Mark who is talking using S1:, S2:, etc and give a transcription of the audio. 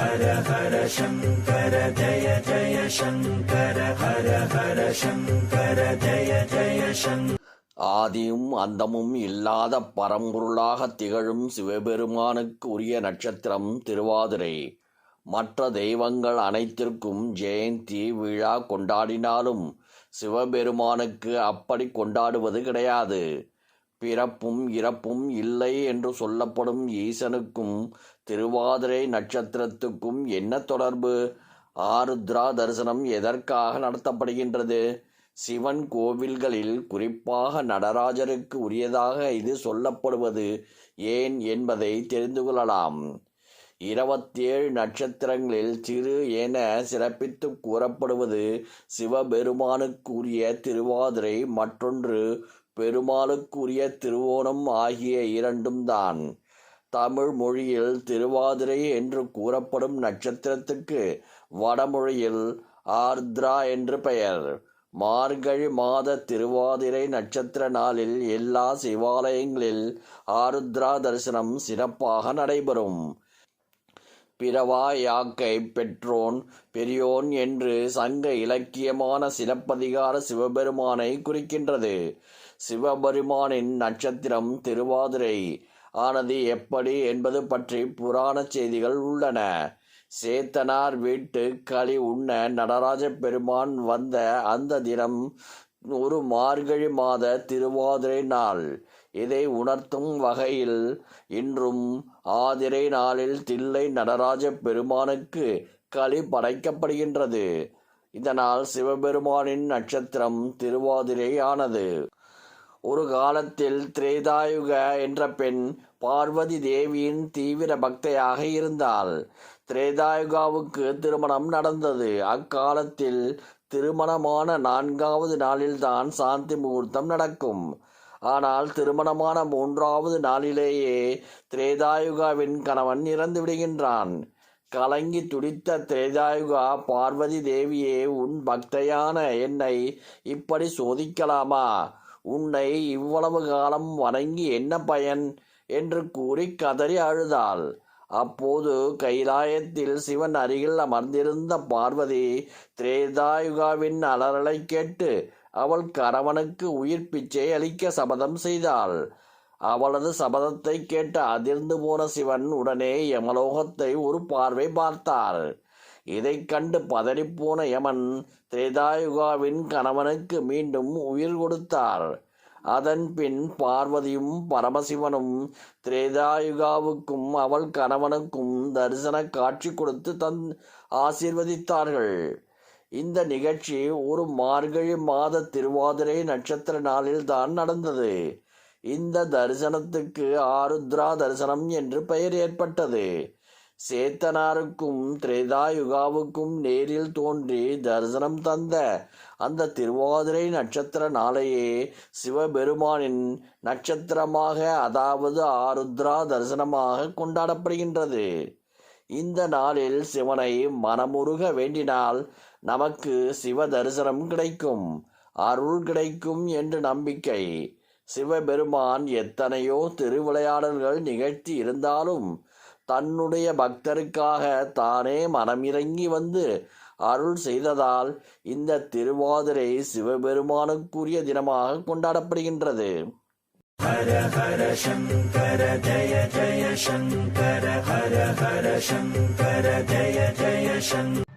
S1: ஹர ஹர சங்கர ஜய ஜய சங்கர ஹர ஹர சங்கர ஜய ஜய சங்கர
S2: ஆதியும் அந்தமும் இல்லாத பரம்பொருளாக திகழும் சிவபெருமானுக்கு உரிய நட்சத்திரம் திருவாதிரை. மற்ற தெய்வங்கள் அனைத்திற்கும் ஜெயந்தி விழா கொண்டாடினாலும் சிவபெருமானுக்கு அப்படி கொண்டாடுவது கிடையாது. பிறப்பும் இறப்பும் இல்லை என்று சொல்லப்படும் ஈசனுக்கும் திருவாதிரை நட்சத்திரத்துக்கும் என்ன தொடர்பு? ஆருத்ரா தரிசனம் எதற்காக நடத்தப்படுகின்றது? சிவன் கோவில்களில் குறிப்பாக நடராஜருக்கு உரியதாக இது சொல்லப்படுவது ஏன் என்பதை தெரிந்து கொள்ளலாம். இருபத்தேழு நட்சத்திரங்களில் சிறு என சிறப்பித்து கூறப்படுவது சிவபெருமானுக்குரிய திருவாதிரை மற்றொன்று பெருமாளுக்குரிய திருவோணம் ஆகிய இரண்டும் தான் தமிழ் மொழியில் திருவாதிரை என்று கூறப்படும் நட்சத்திரத்துக்கு வடமொழியில் ஆர்த்ரா என்று பெயர். மார்கழி மாத திருவாதிரை நட்சத்திர நாளில் எல்லா சிவாலயங்களில் ஆருத்ரா தரிசனம் சிறப்பாக நடைபெறும். பிறவா யாக்கை பெற்றோன் பெரியோன் என்று சங்க இலக்கியமான சிலப்பதிகார சிவபெருமானை குறிக்கின்றது. சிவபெருமானின் நட்சத்திரம் திருவாதிரை. ஆனது எப்படி என்பது பற்றி புராண செய்திகள் உள்ளன. சேத்தனார் வீட்டு களி உண்ண நடராஜ பெருமான் வந்த அந்த தினம் ஒரு மார்கழி மாத திருவாதிரை நாள். இதை உணர்த்தும் வகையில் இன்றும் ஆதிரை நாளில் தில்லை நடராஜ பெருமானுக்கு களி படைக்கப்படுகின்றது. இதனால் சிவபெருமானின் நட்சத்திரம் திருவாதிரை ஆனது ஒரு காலத்தில் திரேதாயுக என்ற பெண் பார்வதி தேவியின் தீவிர பக்தையாக இருந்தாள். திரேதாயுகாவுக்கு திருமணம் நடந்தது. அக்காலத்தில் திருமணமான நான்காவது நாளில்தான் சாந்தி முகூர்த்தம் நடக்கும். ஆனால் திருமணமான மூன்றாவது நாளிலேயே திரேதாயுகாவின் கணவன் இறந்து விடுகின்றான். கலங்கி துடித்த திரேதாயுகா பார்வதி தேவியே உன் பக்தையான என்னை இப்படி சோதிக்கலாமா? உன்னை இவ்வளவு காலம் வணங்கி என்ன பயன்? என்று கூறி கதறி அழுதாள். அப்போது கைலாயத்தில் சிவன் அருகில் அமர்ந்திருந்த பார்வதி திரேதாயுகாவின் அலறலை கேட்டு அவள் கரவனுக்கு உயிர் பிச்சை அளிக்க சபதம் செய்தாள். அவளது சபதத்தை கேட்டு அதிர்ந்து போன சிவன் உடனே யமலோகத்தை ஒரு பார்வை பார்த்தார் இதைக் கண்டு பதறிப்போன யமன் திரேதாயுகாவின் கணவனுக்கு மீண்டும் உயிர் கொடுத்தார். அதன் பின் பார்வதியும் பரமசிவனும் திரேதாயுகாவுக்கும் அவள் கணவனுக்கும் தரிசன காட்சி கொடுத்து தன் ஆசீர்வதித்தார்கள். இந்த நிகழ்ச்சி ஒரு மார்கழி மாத திருவாதிரை நட்சத்திர நாளில் தான் நடந்தது. இந்த தரிசனத்துக்கு ஆருத்ரா தரிசனம் என்று பெயர் ஏற்பட்டது. சேத்தனாருக்கும் திரேதாயுகாவுக்கும் நேரில் தோன்றி தரிசனம் தந்த அந்த திருவாதிரை நட்சத்திர நாளையே சிவபெருமானின் நட்சத்திரமாக அதாவது ஆருத்ரா தரிசனமாக கொண்டாடப்படுகின்றது. இந்த நாளில் சிவனை மனமுருக வேண்டினால் நமக்கு சிவ தரிசனம் கிடைக்கும் அருள் கிடைக்கும் என்று நம்பிக்கை. சிவபெருமான் எத்தனையோ திருவிளையாடல்கள் நிகழ்த்தி இருந்தாலும் தன்னுடைய பக்தருக்காக தானே மனமிறங்கி வந்து அருள் செய்ததால் இந்த திருவாதிரை சிவபெருமானுக்குரிய தினமாக கொண்டாடப்படுகின்றது.
S1: ஹர ஹர சங்கர ஜய ஜய சங்கர ஹர ஹர சங்கர ஜய ஜய சங்கர.